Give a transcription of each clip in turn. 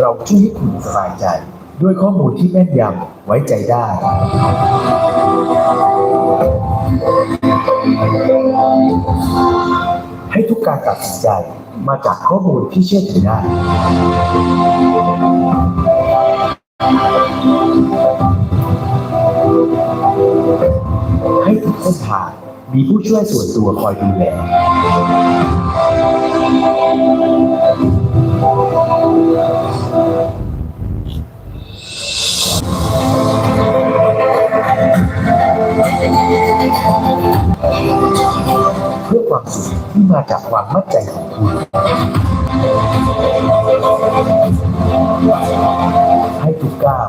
เราช่วยให้คุณสบายใจ ด้วยข้อมูลที่แม่นยำไว้ใจได้ ให้ทุกการตัดสินใจมาจากข้อมูลที่เชื่อถือได้ ให้ทุกเส้นทางมีผู้ช่วยส่วนตัวคอยดูแล เพื่อความสุขที่มาจากความมั่นใจของคุณให้ทุกก้าว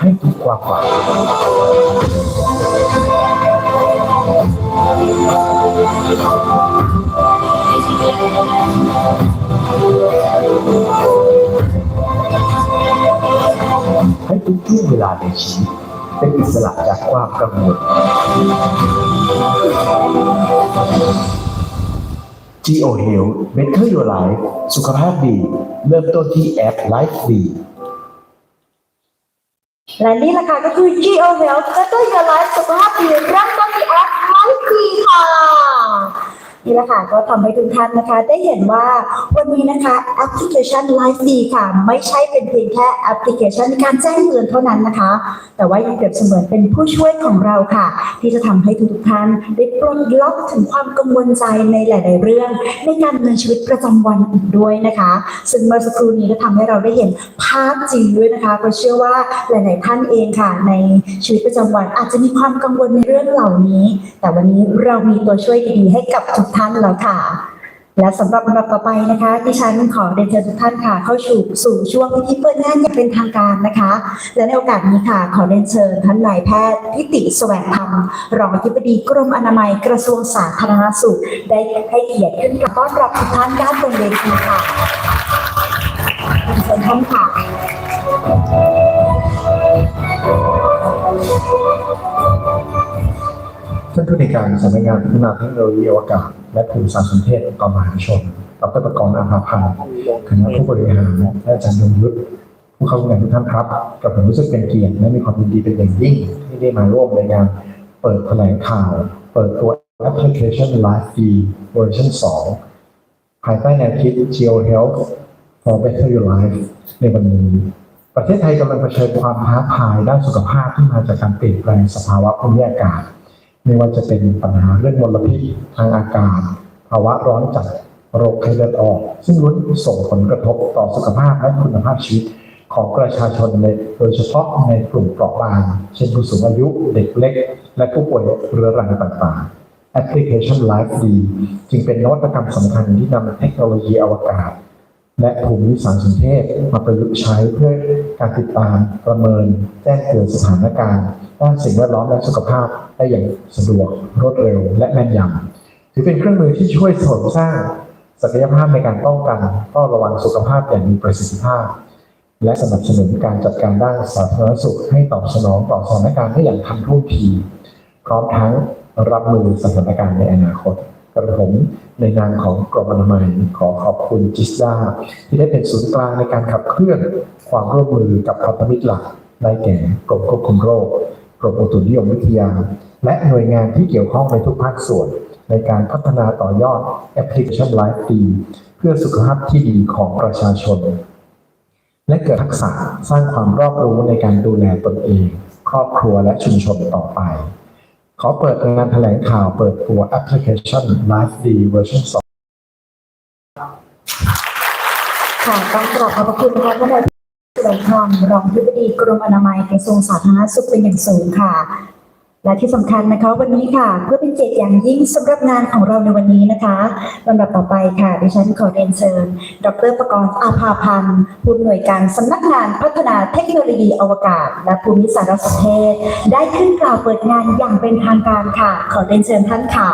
ให้ทุกความฝันให้ทุกช่วงเวลาในชีวิตเป็นอิสระจากความกังวล Geo Health Better Your Life สุขภาพดี เริ่มต้นที่แอป Life ดี และนี่แหละค่ะก็คือ Geo Health และตัวยาไลฟ์สุขภาพดีเริ่มต้นที่แอปไลฟ์ดีค่ะ นี่แหละค่ะก็ทำให้ทุกท่านนะคะ ได้เห็นว่าวันนี้นะคะแอปพลิเคชัน Life ดีค่ะ ไม่ใช่เป็นเพียงแค่แอปพลิเคชันในการแจ้งเตือนเท่านั้นนะคะ แต่ว่ายังเปรียบเสมือนเป็นผู้ช่วยของเราค่ะ ที่จะทำให้ทุกๆท่านได้ปลดล็อกถึงความกังวลใจในหลาย ๆ เรื่อง ในการดำเนินชีวิตประจำวันอีกด้วยนะคะ ซึ่งเมื่อสักครู่นี้ก็ทำให้เราได้เห็นภาพจริงด้วยนะคะก็เชื่อว่าหลาย ๆ ท่านเองค่ะ ในชีวิตประจำวันอาจจะมีความกังวลในเรื่องเหล่านี้ แต่วันนี้เรามีตัวช่วยดี ๆ ให้กับทุกท่านแล้วค่ะ และสำหรับลำดับต่อไปนะคะดิฉันขอเรียนเชิญทุกท่านค่ะ เข้าสู่สู่ช่วงพิธีเปิดงานอย่างเป็นทางการนะคะ และในโอกาสนี้ค่ะ ขอเรียนเชิญท่านนายแพทย์พิติแสวงธรรมรองอธิบดีกรมอนามัยกระทรวงสาธารณสุข ได้ให้เกียรติขึ้นกราบต้อนรับทุกท่านด้านบนเวทีค่ะเชิญท่านค่ะ ท่านผู้ในการสำนักงานพัฒนาเทคโนโลยีอวกาศ และภูมิสารสนเทศองค์กรมหาชนดรประกรณ์อาภาพันคณะผู้บริหารและอาจารย์ยงยุทธผู้เข้าร่วมงานทุกท่านครับ กับผมรู้สึกเป็นเกียรติและมีความยินดีเป็นอย่างยิ่ง ที่ได้มาร่วมในงานเปิดแถลงข่าว เปิดตัวแอปพลิเคชัน Live D เวอร์ชัน2ภายใต้แนวคิด Geo Health for Better Your Life ในวันนี้ ประเทศไทยกำลังเผชิญความท้าทายด้านสุขภาพที่มาจากการเปลี่ยนแปลงสภาวะภูมิอากาศ ไม่ว่าจะเป็นปัญหาเรื่องมลพิษทางอากาศภาวะร้อนจัดโรคไข้เลือดออก ซึ่งล้วนส่งผลกระทบต่อสุขภาพและคุณภาพชีวิตของประชาชนในโดยเฉพาะในกลุ่มเปราะบาง เช่นผู้สูงอายุเด็กเล็ก และผู้ป่วยเรื้อรังต่างๆแอปพลิเคชัน Life D จึงเป็นนวัตกรรมสำคัญที่นำเทคโนโลยีอวกาศ และภูมิสารสนเทศมาประยุกต์ใช้เพื่อการติดตามประเมินแจ้งเตือนสถานการณ์ด้านสิ่งแวดล้อมและสุขภาพได้อย่างสะดวกรวดเร็วและแม่นยำถือเป็นเครื่องมือที่ช่วยเสริมสร้างศักยภาพในการป้องกันเฝ้าระวังสุขภาพอย่างมีประสิทธิภาพ และสนับสนุนการจัดการด้านสาธารณสุขให้ตอบสนองต่อสถานการณ์ได้อย่างทันท่วงที พร้อมทั้งรับมือสถานการณ์ในอนาคตกระผม ในนามของกรมอนามัยขอขอบคุณจิสดาที่ได้เป็นศูนย์กลางในการขับเคลื่อนความร่วมมือกับพันธมิตรหลักได้แก่กรมควบคุมโรคกรมอุตุนิยมวิทยา และหน่วยงานที่เกี่ยวข้องในทุกภาคส่วน ในการพัฒนาต่อยอดแอปพลิเคชันไลฟ์ดีเพื่อสุขภาพที่ดีของประชาชน และเกิดทักษะสร้างความรอบรู้ในการดูแลตนเอง ครอบครัวและชุมชนต่อไป ขอเปิดงานแถลงข่าวเปิดตัวแอปพลิเคชัน Live D เวอร์ชัน2ค่ะต้องกราบขอบพระคุณนะคะท่านนายแพทย์แสวงธรรมรองอธิบดีกรมอนามัยกระทรวงสาธารณสุขเป็นอย่างสูงค่ะ และที่สำคัญนะคะวันนี้ค่ะ เพื่อเป็นเกียรติอย่างยิ่งสำหรับงานของเราในวันนี้นะคะลำดับต่อไปค่ะ ดิฉันขอเรียนเชิญ ดรประกรณ์อาภาพันธ์ผู้อำนวยการสำนักงานพัฒนาเทคโนโลยีอวกาศ และภูมิสารสนเทศ ได้ขึ้นกล่าวเปิดงานอย่างเป็นทางการค่ะ ขอเรียนเชิญท่านค่ะ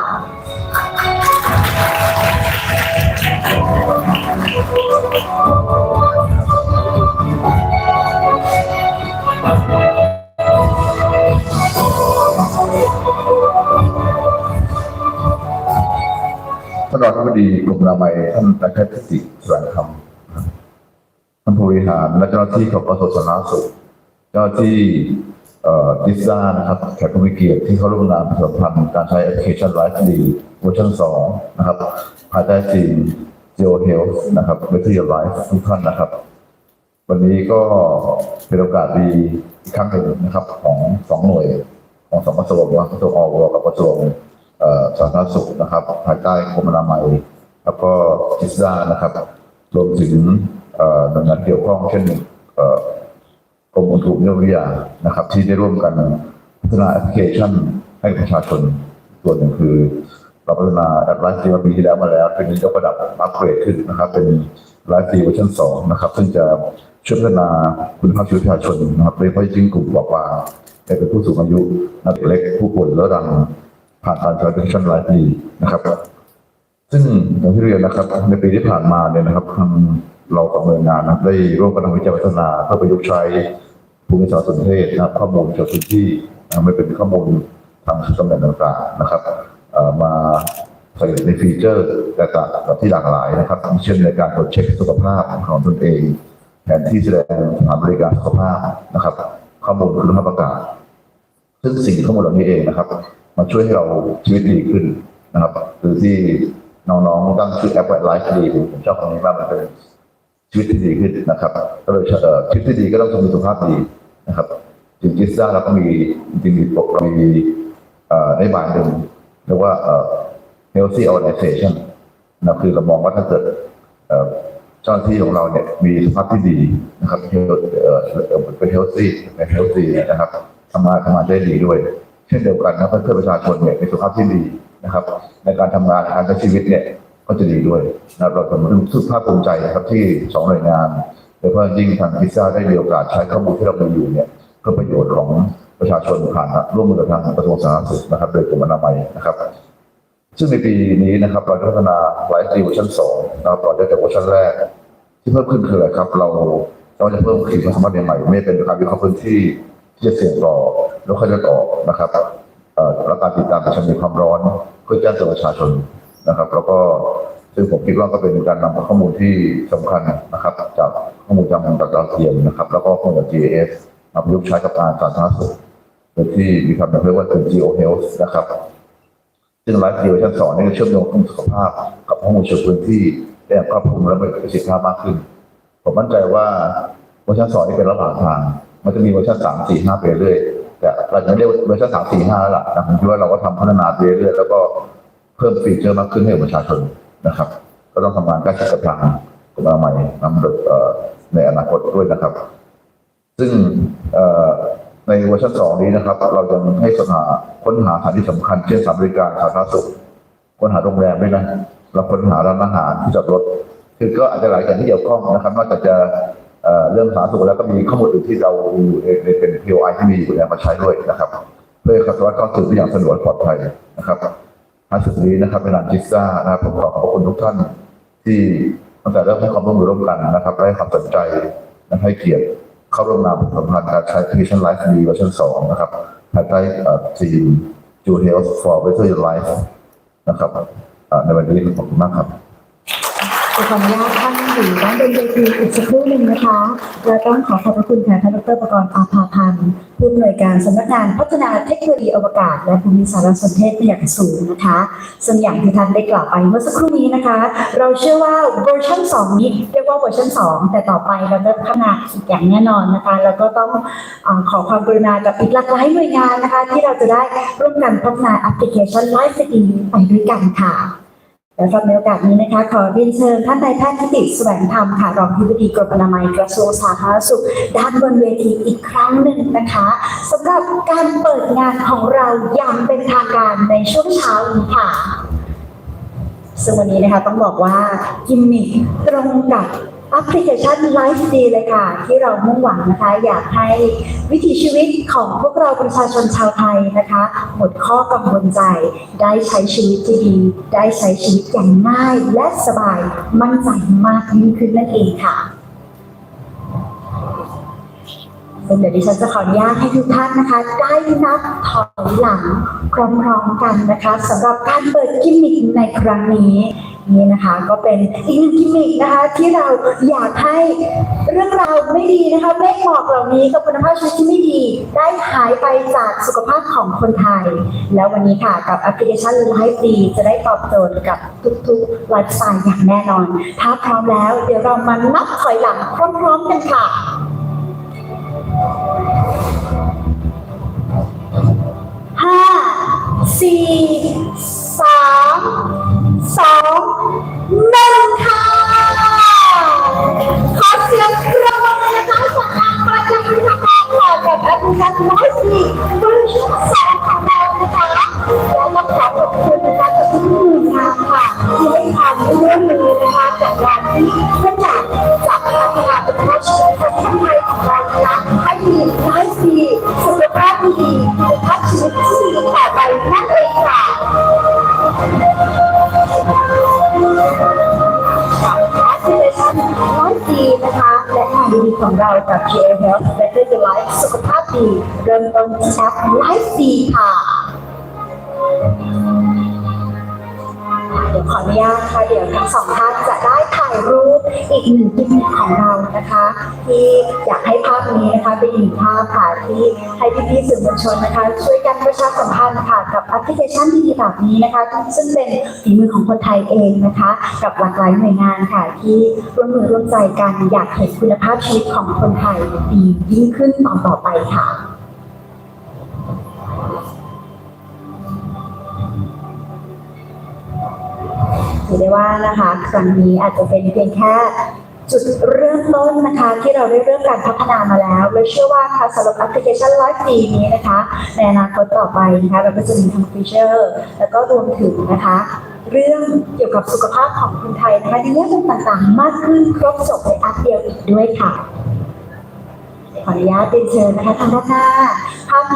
านรองอธิบดีกรมอนามัยท่านนายแพทย์ทิติแสวงธรรมนครับท่านผู้บริหารและเจ้าหน้าที่ของกระทรวงสาธารณสุข เจ้าที่ดิซ่านะครับแขกผู้มีเกียรติที่เข้าร่วมงานาสัมพันธ์การใช้แอปพลิเคชันไลฟ์ดีเวอร์ชันสองนะครับภายใต้ทีม Geo Health นะครับ Better Your Life ทุกท่านนะครับ วันนี้ก็เป็นโอกาสดีอีกครั้งหนึ่งนะครับ ของสองหน่วยของสองกระทรวงกระทรวงอวกับกระทรวง สาธารณสุขนะครับภายใต้กรมอนามัย แล้วก็จิสซานะครับรวมถึงหน่วยงานเกี่ยวข้องเช่นกรมอุตุนิยมวิทยานะครับ ที่ได้ร่วมกันพัฒนาแอปพลิเคชันให้ประชาชนส่วนหนึ่งคือเราพัฒนาแอปไลฟ์ดีปีที่แล้วมาแล้ว เป็นยกระดับอัปเกรดขึ้นนะครับ เป็นไลฟ์ดีเวอร์ชันสองนะครับซึ่งจะช่วยพัฒนาคุณภาพชีวิตประชาชนนะครับโดยเฉพาะยิ่งกลุ่มบอกว่าแต่เป็นผู้สูงอายุนักเล็กผู้ป่วยเรื้อรัง ผ่านการใช้แอปพลิเคชันไลฟ์ดีนะครับ ซึ่งอย่างที่เรียนนะครับ ในปีที่ผ่านมาเนี่ยนะครับทางเรากับหน่วยงานนะได้ร่วมกันทำวิจัยพัฒนาเพื่อประยุกต์ใช้ภูมิศาสตร์สนเทศนะข้อมูลจากพื้นที่ไม่เป็นข้อมูลทางตำแหน่งต่างๆนะครับมาใส่ในฟีเจอร์แตกต่างกับที่หลากหลายนะครับเช่นในการตรวจเช็คสุขภาพของตนเอง แผนที่แสดงสถานบริการสุขภาพนะครับ ข้อมูลคุณภาพอากาศซึ่งสิ่งข้อมูลเหล่านี้เองนะครับ มาช่วยให้เราชีวิตดีขึ้นนะครับคือที่น้องๆตั้งชื่อแอปว่าไลฟ์ดีผมชอบคำนี้มากมันเป็นชีวิตที่ดีขึ้นนะครับ ก็เลยชีวิตที่ดีก็ต้องมีสุขภาพดีนะครับจริงจิสซ่าเราก็มีจริงๆมีปกเรามีนโยบายหนึ่งเรียกว่าเอ่อ healthy organization นะคือเรามองว่าถ้าเกิดเอ่อเจ้าหน้าที่ของเราเนี่ยมีสุขภาพที่ดีนะครับเป็น healthy เป็น healthy นะครับทำงานทำงานได้ดีด้วย เช่นเดียวกันนะเพื่อประชาชนเนี่ยมีสุขภาพที่ดีนะครับ ในการทำงานการใช้ชีวิตเนี่ยก็จะดีด้วยนะครับเราผมรู้สึกภาคภูมิใจนะครับที่สองหน่วยงานโดยเฉพาะยิ่งทางพิซซ่าได้มีโอกาสใช้ข้อมูลที่เรามีอยู่เนี่ยเพื่อประโยชน์ของประชาชนผ่านร่วมมือกับทางกระทรวงสาธารณสุขนะครับ โดยกรมอนามัยนะครับ ซึ่งในปีนี้นะครับเราพัฒนาไลฟ์ดีเวอร์ชันสองนะครับต่อจากเวอร์ชันแรก ที่เพิ่มขึ้นคืออะไรครับ เราเราจะเพิ่มขีดความสามารถใหม่ไม่เป็นการวิเคราะห์พื้นที่ ที่จะเสี่ยงต่อแล้วค่อยจะต่อนะครับและการติดตามประชาชนความร้อนเพื่อแจ้งเตือนประชาชนนะครับ แล้วก็ซึ่งผมคิดว่าก็เป็นการนำข้อมูลที่สำคัญนะครับ จากข้อมูลจากทางดาวเทียมนะครับ แล้วก็ข้อมูลจาก GIS มาประยุกต์ใช้กับการสาธารณสุขโดยที่มีคำเรียกว่าเป็น Geo Health นะครับ ซึ่งไลฟ์เดียวชั้นสองนี่ก็เชื่อมโยงข้อมูลสุขภาพ กับข้อมูลเชิงพื้นที่ได้อย่างครอบคลุมและมีประสิทธิภาพมากขึ้น ผมมั่นใจว่าเวอร์ชันสองนี่เป็นระหว่างทาง มันจะมีเวอร์ชันสามสี่ห้าไปเรื่อยแต่เราจะไม่เรียกเวอร์ชันสามสี่ห้าแล้วล่ะแต่ผมคิดว่าเราก็ทำพัฒนาไปเรื่อยแล้วก็เพิ่มฟีเจอร์มากขึ้นให้ประชาชนนะครับ ก็ต้องทำงานใกล้ชิดกับทางกรมอนามัยนำโดยเอในอนาคตด้วยนะครับ ซึ่งในเวอร์ชันสองนี้นะครับ เราจะให้สถาค้นหาสถานที่สำคัญเช่นสถานบริการสาธารณสุขค้นหาโรงแรมด้วยนะเราค้นหาร้านอาหารที่จอดรถคือก็อาจจะหลายอย่างที่เกี่ยวข้องนะครับนอกจากจะ เรื่องสาธารณสุขแล้วก็มีข้อมูลอื่นที่เรามีอยู่ในเป็น POI ที่มีอยู่แล้วมาใช้ด้วยนะครับ เพื่อให้สามารถเข้าถึงได้อย่างสะดวกปลอดภัยนะครับท้ายสุดนี้นะครับเป็นร้านจิซ่านะครับผมขอขอบคุณทุกท่านที่ตั้งแต่เริ่มให้ความร่วมมือร่วมกันนะครับและให้ความสนใจและให้เกียรติเข้าร่วมงานสัมพันธ์การใช้ Application Life ดีเวอร์ชันสองนะครับภายใต้ทีม Ju Health for Better Life นะครับในวันนี้ขอบคุณมากครับ ขออนุญาตท่านอยู่ด้านบนเวทีอีกสักครู่หนึ่งนะคะและต้องขอขอบพระคุณแทนท่านดรประกรณ์อาภาพันธ์ผู้อำนวยการสำนักงานพัฒนาเทคโนโลยีอวกาศ และภูมิสารสนเทศเป็นอย่างสูงนะคะซึ่งอย่างที่ท่านได้กล่าวไปเมื่อสักครู่นี้นะคะ เราเชื่อว่าเวอร์ชัน2 นี้เรียกว่าเวอร์ชัน2 แต่ต่อไปเราจะพัฒนาอีกอย่างแน่นอนนะคะแล้วก็ต้องอขอความกรุณากับอีกหลากหลายหน่วยงานนะคะ ที่เราจะได้ร่วมกันพัฒนาแอปพลิเคชันไลฟ์สตรีมไปด้วยกันค่ะ และสำหรับในโอกาสนี้นะคะ ขอเรียนเชิญท่านนายแพทย์ทิติแสวงธรรมค่ะรองอธิบดีกรมอนามัยกระทรวงสาธารณสุขด้านบนเวทีอีกครั้งหนึ่งนะคะสำหรับการเปิดงานของเราอย่างเป็นทางการในช่วงเช้านี้ค่ะซึ่งวันนี้นะคะต้องบอกว่ากิมมิคตรงกับ แอปพลิเคชันไลฟ์ดีเลยค่ะ ที่เรามุ่งหวังนะคะ อยากให้วิถีชีวิตของพวกเราประชาชนชาวไทยนะคะ หมดข้อกังวลใจ ได้ใช้ชีวิตที่ดี ได้ใช้ชีวิตอย่างง่ายและสบายมั่นใจมากยิ่งขึ้นนั่นเองค่ะ ซึ่ง เดี๋ยวดิฉันจะขออนุญาตให้ทุกท่านนะคะ ได้นับถอยหลังพร้อมๆกันนะคะสำหรับการเปิดกิมมิคในครั้งนี้นี่นะคะก็เป็นอีกหนึ่งกิมมิคนะคะที่เราอยากให้เรื่องราวไม่ดีนะคะเมฆหมอกเหล่านี้กับคุณภาพชีวิตที่ไม่ดี ได้หายไปจากสุขภาพของคนไทย แล้ววันนี้ค่ะกับแอปพลิเคชันไลฟ์ดีจะได้ตอบโจทย์กับทุกๆไลฟ์สไตล์อย่างแน่นอน ถ้าพร้อมแล้วเดี๋ยวเรามานับถอยหลังพร้อมๆกันค่ะ สี่ ดีนะคะ และงานดีๆของเรากับ GA Health Better Your Life สุขภาพดี เริ่มต้นที่แชทไลฟ์ดีค่ะ ยวขออนุญาตค่ะเดี๋ยวทั้งสองท่านจะได้ถ่ายรูปอีกหนึ่งกิมมิคของเรานะคะ ที่อยากให้ภาพนี้นะคะเป็นอีกภาพค่ะที่ให้พี่ๆสื่อมวลชนนะคะ ช่วยกันประชาสัมพันธ์ค่ะกับแอปพลิเคชันดีๆแบบนี้นะคะ ซึ่งเป็นฝีมือของคนไทยเองนะคะ กับหลากหลายหน่วยงานค่ะ ที่ร่วมมือร่วมใจกันอยากเห็นคุณภาพชีวิตของคนไทยดียิ่งขึ้นต่อไปค่ะ ถือได้ว่านะคะ ครั้งนี้อาจจะเป็นเพียงแค่จุดเริ่มต้นนะคะที่เราได้เริ่มการพัฒนามาแล้วและเชื่อว่าค่ะสำหรับแอปพลิเคชันไลฟ์ดีนี้นะคะในอนาคตต่อไปนะคะเราก็จะมีทั้งฟีเจอร์ แล้วก็รวมถึงนะคะ เรื่องเกี่ยวกับสุขภาพของคนไทยนะคะในแง่มุมต่างๆ มากขึ้นครบจบในแอปเดียวอีกด้วยค่ะขออนุญาตเรียนเชิญนะคะทางด้านหน้า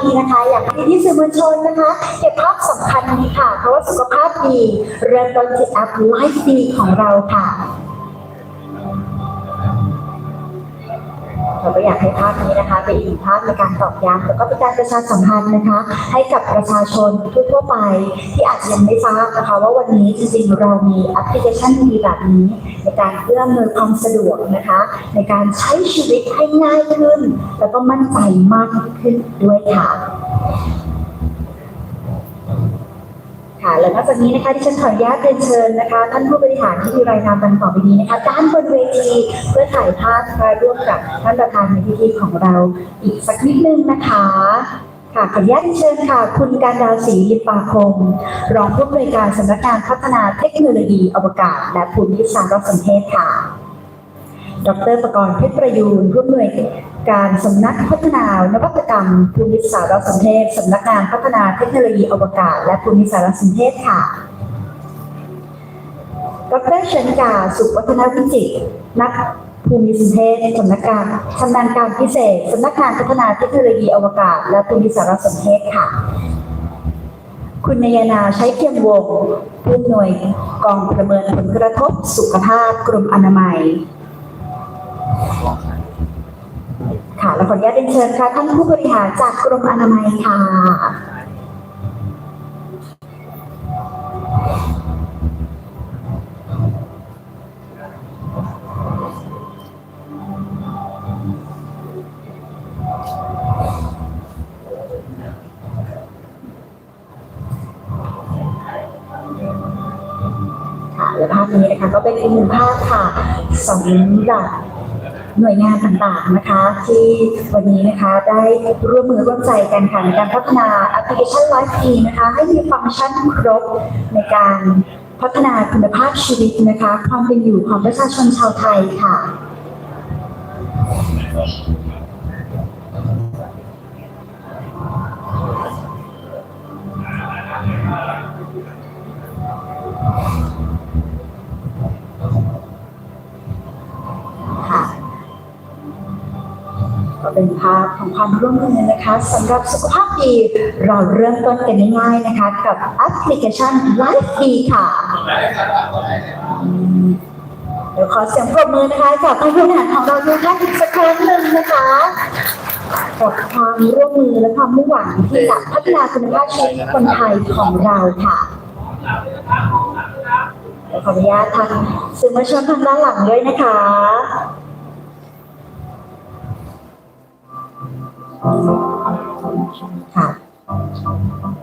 นี้นะคะอยากให้ที่สื่อมวลชนนะคะเก็บภาพสำคัญนี้ค่ะเพราะว่าสุขภาพดีเริ่มต้นที่แอปไลฟ์ดีของเราค่ะ เราก็อยากให้ภาพนี้นะคะเป็นอีกภาพในการตอกย้ำแล้วก็เป็นการประชาสัมพันธ์นะคะ ให้กับประชาชนทั่วไป ที่อาจจะยังไม่ทราบนะคะ ว่าวันนี้จริงๆเรามีแอปพลิเคชันดีแบบนี้ในการเพื่อมหนความสะดวกนะคะ ในการใช้ชีวิตให้ง่ายขึ้น แล้วก็มั่นใจมากขึ้นด้วยค่ะ ค่ะ และนอกจากนี้นะคะที่ฉันขออนุญาตเรียนเชิญนะคะท่านผู้บริหารที่มีรายนามดังต่อไปนี้นะคะด้านบนเวทีเพื่อถ่ายภาพนะคะร่วมกับท่านประธานในพิธีของเราอีกสักนิดนึงนะคะค่ะขออนุญาตเชิญค่ะ คุณการดาวศรีลิปาคงรองผู้อำนวยการสำนักงานพัฒนาเทคโนโลยีอวกาศ และภูมิสารสนเทศค่ะ ดรประกรณ์เพชรประยูนผู้อำนวย การสำนักพัฒนานวัตกรรม ภูมิสารสนเทศสำนักงานพัฒนาเทคโนโลยีอวกาศ และภูมิสารสนเทศค่ะ ดรเชนกาสุวัฒนวิจิตรนักภูมิสินเทศสำนักงานชำนาญการพิเศษสำนักงานพัฒนาเทคโนโลยีอวกาศ และภูมิสารสนเทศค่ะ คุณนยนาใช้เทียมวงผู้อำนวยกองประเมินผลกระทบสุขภาพกรมอนามัย ค่ะและขออนุญาตเรียนเชิญค่ะท่านผู้บริหารจากกรมอนามัยค่ะ ค่ะและภาพนี้นะคะก็เป็นอีกหนึ่งภาพค่ะสำหรับ หน่วยงานต่างๆนะคะ ที่วันนี้นะคะได้ร่วมมือร่วมใจกันค่ะในการพัฒนาแอปพลิเคชันไลฟ์ทีนะคะให้มีฟังก์ชันครบในการพัฒนาคุณภาพชีวิตนะคะ ความเป็นอยู่ของประชาชนชาวไทยค่ะ เป็นภาพของความร่วมมือนะคะสำหรับสุขภาพดีเราเริ่มต้นกันง่ายๆนะคะ กับแอปพลิเคชัน Life ดีค่ะเดี๋ยวขอเสียงปรบมือนะคะจากผู้บริหารของเราด้วยค่ะอีกสักครั้งหนึ่งนะคะกับความร่วมมือและความมุ่งหวังที่จะพัฒนาคุณภาพชีวิตคนไทยของเราค่ะขออนุญาตทางสื่อมวลชนทางด้านหลังด้วยนะคะ ค่ะ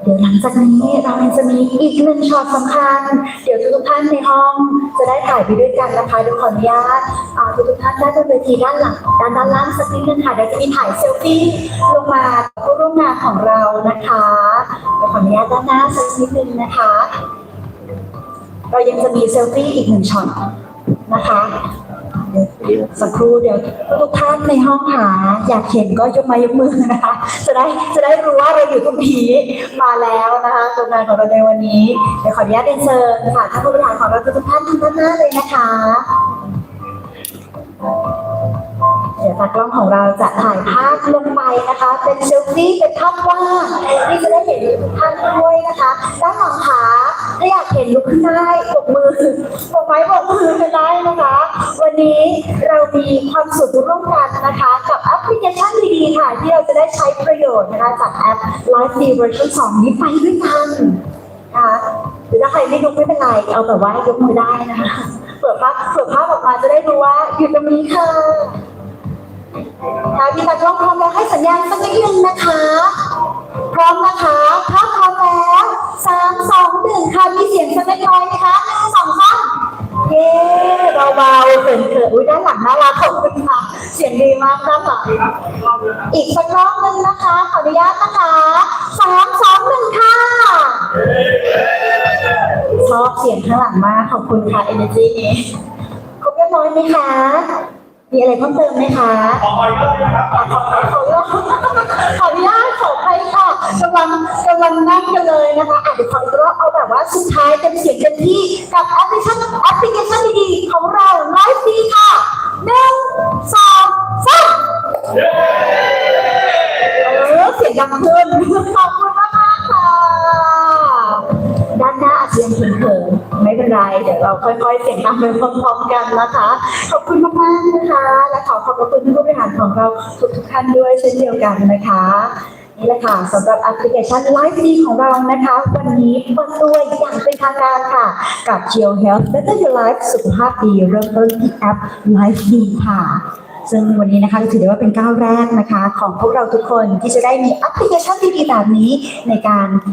เดี๋ยวหลังจากนี้เราจะมีอีกหนึ่งช็อตสำคัญ เดี๋ยวทุกท่านในห้องจะได้ถ่ายไปด้วยกันนะคะดี๋ยวขออนุญาตอ่าทุกท่านได้บนเวทีด้านหลังด้านด้านล่างสักนิดนึงค่ะเดี๋ยวจะมีถ่ายเซลฟี่ลงมาผู้ร่วมงานของเรานะคะเดี๋ยวขออนุญาตด้านหน้าสักนิดนึงนะคะ เรายังจะมีเซลฟี่อีกหนึ่งช็อตนะคะ สักครู่เดี๋ยวทุกท่านในห้องหาอยากเห็นก็ยกไม้ยกมือนะคะ จะได้จะได้รู้ว่าเราอยู่ตรงนี้มาแล้วนะคะตรงงานของเราในวันนี้เดี๋ยวขออนุญาตเรียนเชิญค่ะท่านผู้บริหารของเราทุกท่านทางด้านหน้าเลยนะคะเดี๋ยวตากล้องของเราจะถ่ายภาพลงไปนะคะ เป็นเซลฟี่เป็นภาพว่าที่จะได้เห็นทุกท่านด้วยนะคะด้านหลังขาถ้าอยากเห็นลุกขึ้นได้ปรบมือปรบไม้ปรบมือกันได้นะคะ วันนี้เรามีความสุขร่วมกันนะคะ กับแอปพลิเคชันดีๆค่ะ ที่เราจะได้ใช้ประโยชน์นะคะจากแอป Live D Version 2 นี้ไปด้วยกันนะคะหรือถ้าใครไม่ลุกไม่เป็นไร เอาแบบว่ายกมือได้นะคะเปิดภาพเปิดภาพออกมาจะได้รู้ว่าอยู่ตรงนี้ค่ะค่ะพี่ตากล้องพร้อมแล้วให้สัญญาณสักนิดนึงนะคะ พร้อมนะคะถ้าพร้อมแล้วสามสองหนึ่งค่ะมีเสียงสักเล็กน้อยไหมคะหนึ่งสองสาม เย้เบาๆเขินๆอุ้ยด้านหลังน่ารักขอบคุณค่ะ เสียงดีมากด้านหลังอีกสักรอบหนึงนะคะ ขออนุญาตนะคะสามสองหนึ่งค่ะชอบเสียงข้างหลังมากขอบคุณค่ะ energy นี้ครบเรียบร้อยไหมคะ มีอะไรเพิ่มเติมไหมคะ ขอขอขออนุญาตขออภัยค่ะ กำลังกำลังนั่งกันเลยนะคะอะเดี๋ยวขออีกรอบเอาแบบว่าสุดท้ายเต็มเสียงเต็มที่กับแอปพลิเคชันแอปพลิเคชันดีๆของเราไลฟ์ดีค่ะหนึ่งสองสามเออเสียงดังขึ้นขอบคุณมากๆค่ะด้านหน้าอาจจะยังเขินๆไม่เป็นไร เดี๋ยวเราค่อยๆ เสียงตามไปพร้อมๆกันนะคะ ขอบคุณมากๆนะคะ และขอขอบพระคุณท่านผู้บริหารของเราทุกๆท่านด้วยเช่นเดียวกันนะคะ นี่แหละค่ะสำหรับแอปพลิเคชันไลฟ์ดีของเรานะคะ วันนี้เปิดตัวอย่างเป็นทางการค่ะ กับ Geo Health Better Your Life สุขภาพดีเริ่มต้นที่แอปไลฟ์ดีค่ะซึ่งวันนี้นะคะก็ถือได้ว่าเป็นก้าวแรกนะคะ ของพวกเราทุกคนที่จะได้มีแอปพลิเคชันดีๆแบบนี้ในการ